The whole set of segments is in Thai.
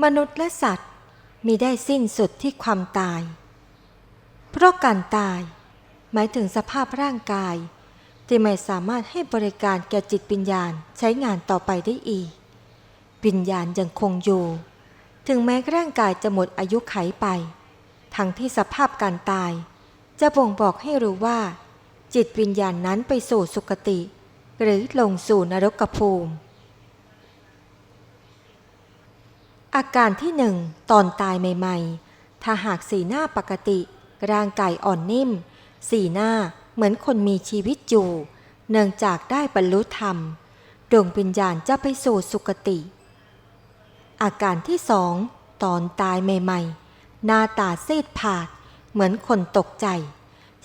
มนุษย์และสัตว์มีได้สิ้นสุดที่ความตาย เพราะการตาย หมายถึงสภาพร่างกาย ที่ไม่สามารถให้บริการแก่จิตวิญญาณใช้งานต่อไปได้อีก วิญญาณยังคงอยู่ ถึงแม้ร่างกายจะหมดอายุไขไป ทั้งที่สภาพการตาย จะบ่งบอกให้รู้ว่า จิตวิญญาณนั้นไปสู่สุคติ หรือลงสู่นรกภูมิ อาการที่หนึ่งตอนตายใหม่ๆ ถ้าหากสีหน้าปกติ ร่างกายอ่อนนิ่ม สีหน้าเหมือนคนมีชีวิตอยู่ เนื่องจากได้บรรลุธรรม ดวงวิญญาณจะไปสู่สุคติ อาการที่สองตอนตายใหม่ๆ หน้าตาซีดผาด เหมือนคนตกใจ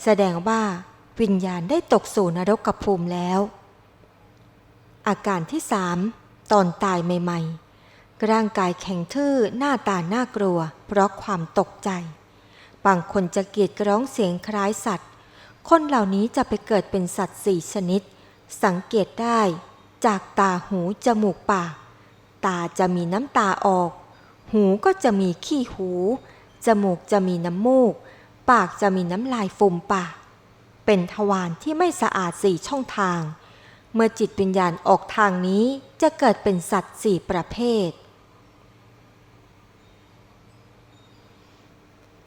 แสดงว่าวิญญาณได้ตกสู่นรกภูมิแล้ว อาการที่สามตอนตายใหม่ๆ ร่างกายแข็งทื่อหน้าตาน่ากลัว เพราะความตกใจ บางคนจะเกียดร้องเสียงคล้ายสัตว์ คนเหล่านี้จะไปเกิดเป็นสัตว์สี่ชนิด สังเกตได้ จากตาหูจมูกปาก ตาจะมีน้ำตาออก หูก็จะมีขี้หู จมูกจะมีน้ำมูก ปากจะมีน้ำลายฟูมปาก เป็นทวารที่ไม่สะอาดสี่ช่องทาง เมื่อจิตวิญญาณออกทางนี้จะเกิดเป็นสัตว์สี่ประเภท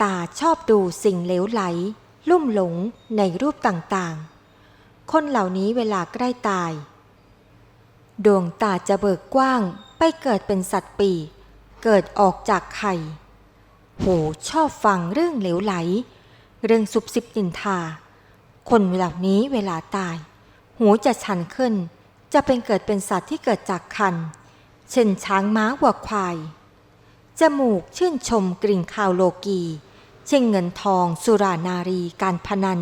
ตาชอบดูสิ่งเหลวไหล ลุ่มหลงในรูปต่างๆ คนเหล่านี้เวลาใกล้ตาย ดวงตาจะเบิกกว้างไปเกิดเป็นสัตว์ปีเกิดออกจากไข่ หูชอบฟังเรื่องเหลวไหล เรื่องสุบสิบนินทา คนเหล่านี้เวลาตาย หูจะชันขึ้น จะเป็นเกิดเป็นสัตว์ที่เกิดจากคัน เช่นช้างม้าวัวควายจมูกชื่นชมกลิ่นข่าวโลกี เช่นเงินทองสุรานารีการพนัน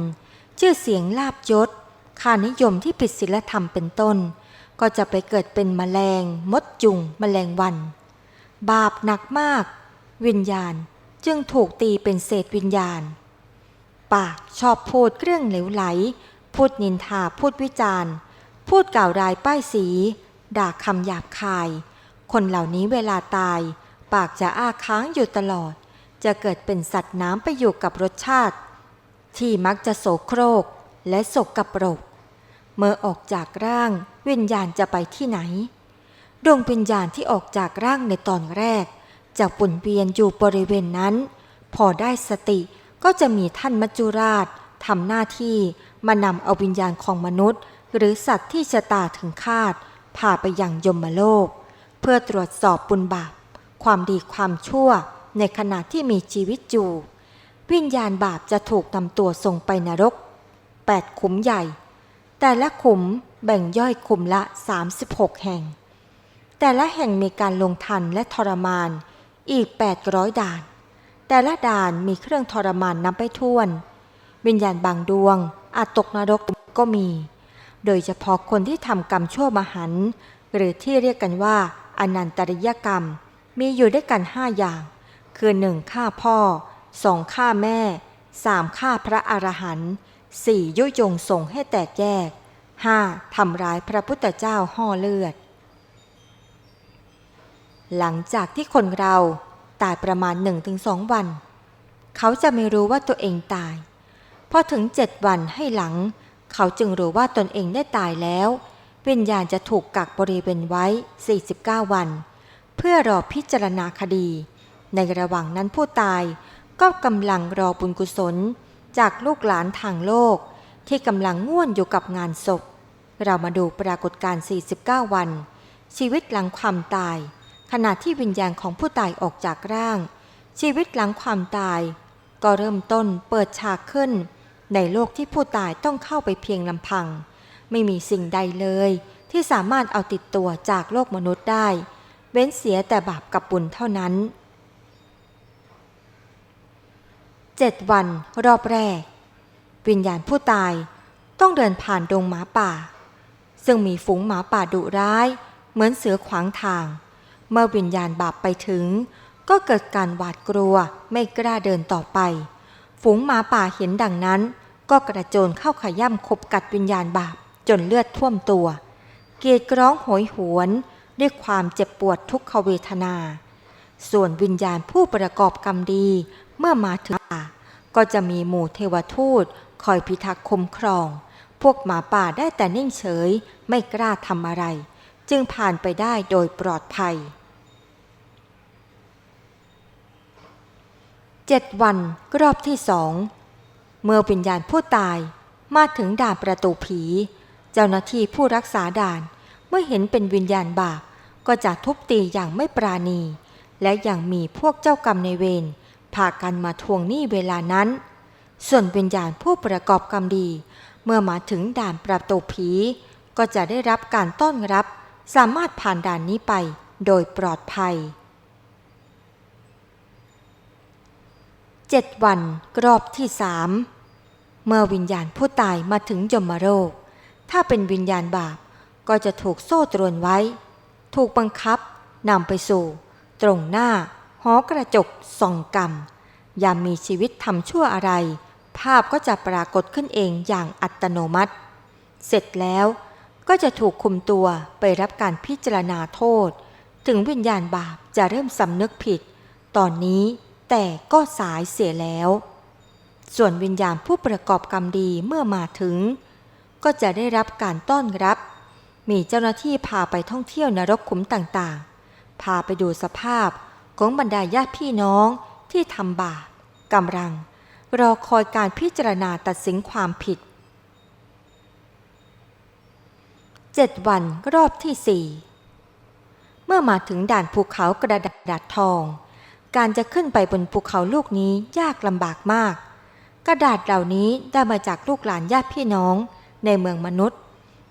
ชื่อเสียงลาบยศค่านิยมที่ผิดศีลธรรมเป็นต้น ก็จะไปเกิดเป็นแมลง มดจุงแมลงวัน บาปหนักมาก วิญญาณจึงถูกตีเป็นเศษวิญญาณ ปากชอบพูดเรื่องเหลวไหล พูดนินทาพูดวิจารณ์ พูดกล่าวรายป้ายสี ด่าคำหยาบคาย คนเหล่านี้เวลาตาย ปากจะอ้าค้างอยู่ตลอด จะเกิดเป็นสัตว์น้ำไปอยู่กับรสชาติ ที่มักจะโสโครกและสกกระปรก เมื่อออกจากร่างวิญญาณจะไปที่ไหน ดวงวิญญาณที่ออกจากร่างในตอนแรก จะปุ่นเวียนอยู่บริเวณนั้น พอได้สติก็จะมีท่านมัจจุราชทำหน้าที่มานำเอาวิญญาณของมนุษย์ หรือสัตว์ที่ชะตาถึงคาดพาไปยังยมโลก เพื่อตรวจสอบบุญบาปความดีความชั่ว ในขณะที่มีชีวิตอยู่ วิญญาณบาปจะถูกนำตัวส่งไปนรก 8 ขุมใหญ่ แต่ละขุมแบ่งย่อยขุมละ 36 แห่ง แต่ละแห่งมีการลงทันและทรมานอีก 800 ด่าน แต่ละด่านมีเครื่องทรมานนับไปท่วน วิญญาณบางดวงอาจตกนรกก็มี โดยเฉพาะคนที่ทำกรรมชั่วมหันต์หรือที่เรียกกันว่าอนันตริยกรรม มีอยู่ด้วยกันห้าอย่าง คือหนึ่งฆ่าพ่อสองฆ่าแม่สามฆ่าพระอรหันต์สี่ยุยงส่งให้แตกแยกห้าทำร้ายพระพุทธเจ้าห่อเลือด หลังจากที่คนเราตายประมาณ1-2วัน เขาจะไม่รู้ว่าตัวเองตายพอถึงเจ็ดวันให้หลัง เขาจึงรู้ว่าตนเองได้ตายแล้ว วิญญาณจะถูกกักบริเวณไว้ 49 วัน เพื่อรอพิจารณาคดี ในระหว่างนั้นผู้ตายก็กำลังรอบุญกุศลจากลูกหลานทางโลก ที่กำลังง่วนอยู่กับงานศพ เรามาดูปรากฏการณ์49 วัน ชีวิตหลังความตาย ขณะที่วิญญาณของผู้ตายออกจากร่าง ชีวิตหลังความตาย ก็เริ่มต้นเปิดฉากขึ้น ในโลกที่ผู้ตายต้องเข้าไปเพียงลำพัง ไม่มีสิ่งใดเลย ที่สามารถเอาติดตัวจากโลกมนุษย์ได้ เว้นเสียแต่บาปกับบุญเท่านั้น เจ็ดวันรอบแรก วิญญาณผู้ตายต้องเดินผ่านดงหมาป่า ซึ่งมีฝูงหมาป่าดุร้าย เหมือนเสือขวางทาง เมื่อวิญญาณบาปไปถึง ก็เกิดการหวาดกลัวไม่กล้าเดินต่อไป ฝูงหมาป่าเห็นดังนั้น ก็กระโจนเข้าขย่ำขบกัดวิญญาณบาปจนเลือดท่วมตัว เกรีดร้องโหยหวน ด้วยความเจ็บปวดทุกขเวทนา ส่วนวิญญาณผู้ประกอบกรรมดี เมื่อมาถึงป่าก็จะมีหมู่เทวทูตคอยพิทักษ์คุ้มครอง พวกหมาป่าได้แต่นิ่งเฉยไม่กล้าทำอะไร จึงผ่านไปได้โดยปลอดภัยเจ็ดวันรอบที่สอง เมื่อวิญญาณผู้ตายมาถึงด่านประตูผี เจ้าหน้าที่ผู้รักษาด่านเมื่อเห็นเป็นวิญญาณบาปก็จะทุบตีอย่างไม่ปราณี และยังมีพวกเจ้ากรรมในเวรากันมาทวงหนี้เวลานั้น ส่วนวิญญาณผู้ประกอบกรรมดี เมื่อมาถึงด่านประตูผี ก็จะได้รับการต้อนรับ สามารถผ่านด่านนี้ไปโดยปลอดภัยเจ็ดวันรอบที่สามเมื่อวิญญาณผู้ตายมาถึงยมโรกถ้าเป็นวิญญาณบาปก็จะถูกโซ่ตรวนไว้ ถูกบังคับนำไปสู่ ตรงหน้า หอกระจกส่องกรรม ยามมีชีวิตทำชั่วอะไร ภาพก็จะปรากฏขึ้นเองอย่างอัตโนมัติ เสร็จแล้วก็จะถูกคุมตัวไปรับการพิจารณาโทษ ถึงวิญญาณบาปจะเริ่มสำนึกผิด ตอนนี้แต่ก็สายเสียแล้ว ส่วนวิญญาณผู้ประกอบกรรมดีเมื่อมาถึง ก็จะได้รับการต้อนรับ มีเจ้าหน้าที่พาไปท่องเที่ยวนรกขุมต่างๆ พาไปดูสภาพ ของบรรดาญาติพี่น้องที่ทำบาปกำลัง รอคอยการพิจารณาตัดสินความผิดเจ็ดวันรอบที่สี่เมื่อมาถึงด่านภูเขากระดาษทอง การจะขึ้นไปบนภูเขาลูกนี้ยากลำบากมาก กระดาษเหล่านี้ได้มาจากลูกหลานญาติพี่น้องในเมืองมนุษย์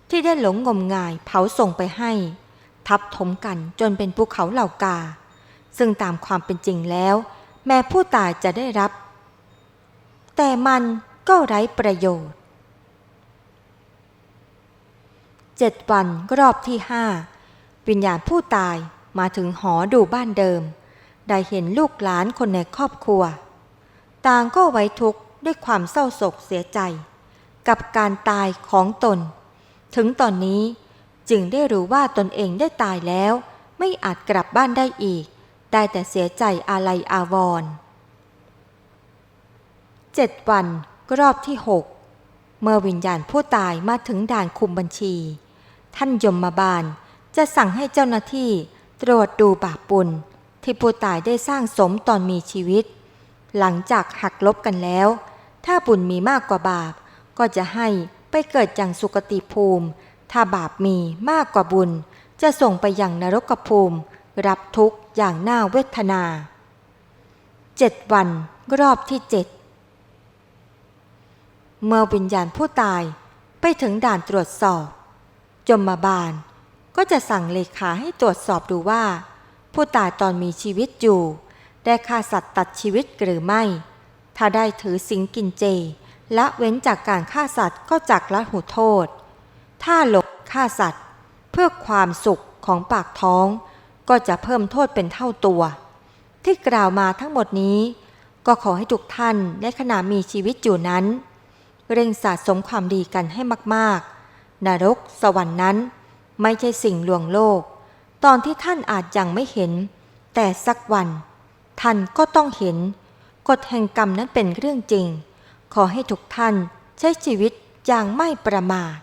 ที่ได้หลงงมงายเผาส่งไปให้ ทับถมกันจนเป็นภูเขาเหล่ากา ซึ่งตามความเป็นจริงแล้ว แม้ผู้ตายจะได้รับ แต่มันก็ไร้ประโยชน์เจ็ดวันรอบที่ห้าวิญญาณผู้ตายมาถึงหอดูบ้านเดิม ได้เห็นลูกหลานคนในครอบครัว ต่างก็ไว้ทุกข์ด้วยความเศร้าโศกเสียใจ กับการตายของตน ถึงตอนนี้จึงได้รู้ว่าตนเองได้ตายแล้ว ไม่อาจกลับบ้านได้อีก ได้แต่เสียใจอาลัยอาวรณ์เจ็ดวันรอบที่หกเมื่อวิญญาณผู้ตายมาถึงด่านคุมบัญชี ท่านยมมาบาลจะสั่งให้เจ้าหน้าที่ตรวจดูบาปปุลที่ผู้ตายได้สร้างสมตอนมีชีวิต หลังจากหักลบกันแล้ว ถ้าบุญมีมากกว่าบาป ก็จะให้ไปเกิดอย่างสุคติภูมิ ถ้าบาปมีมากกว่าบุญ จะส่งไปอย่างนรกภูมิ รับทุกข์อย่างน่าเวทนาเจ็ดวันรอบที่เจ็ดเมื่อวิญญาณผู้ตายไปถึงด่านตรวจสอบ จมมาบาลก็จะสั่งเลขาให้ตรวจสอบดูว่า ผู้ตายตอนมีชีวิตอยู่ ได้ฆ่าสัตว์ตัดชีวิตหรือไม่ ถ้าได้ถือสิงกินเจละเว้นจากการฆ่าสัตว์ก็จักละหูโทษ ถ้าหลบฆ่าสัตว์ เพื่อความสุขของปากท้อง ก็จะเพิ่มโทษเป็นเท่าตัว ที่กล่าวมาทั้งหมดนี้ ก็ขอให้ทุกท่านในขณะมีชีวิตอยู่นั้น เร่งสะสมความดีกันให้มากๆ นรกสวรรค์นั้น ไม่ใช่สิ่งลวงโลก ตอนที่ท่านอาจยังไม่เห็น แต่สักวัน ท่านก็ต้องเห็นกฎแห่งกรรมนั้นเป็นเรื่องจริง ขอให้ทุกท่านใช้ชีวิตอย่างไม่ประมาท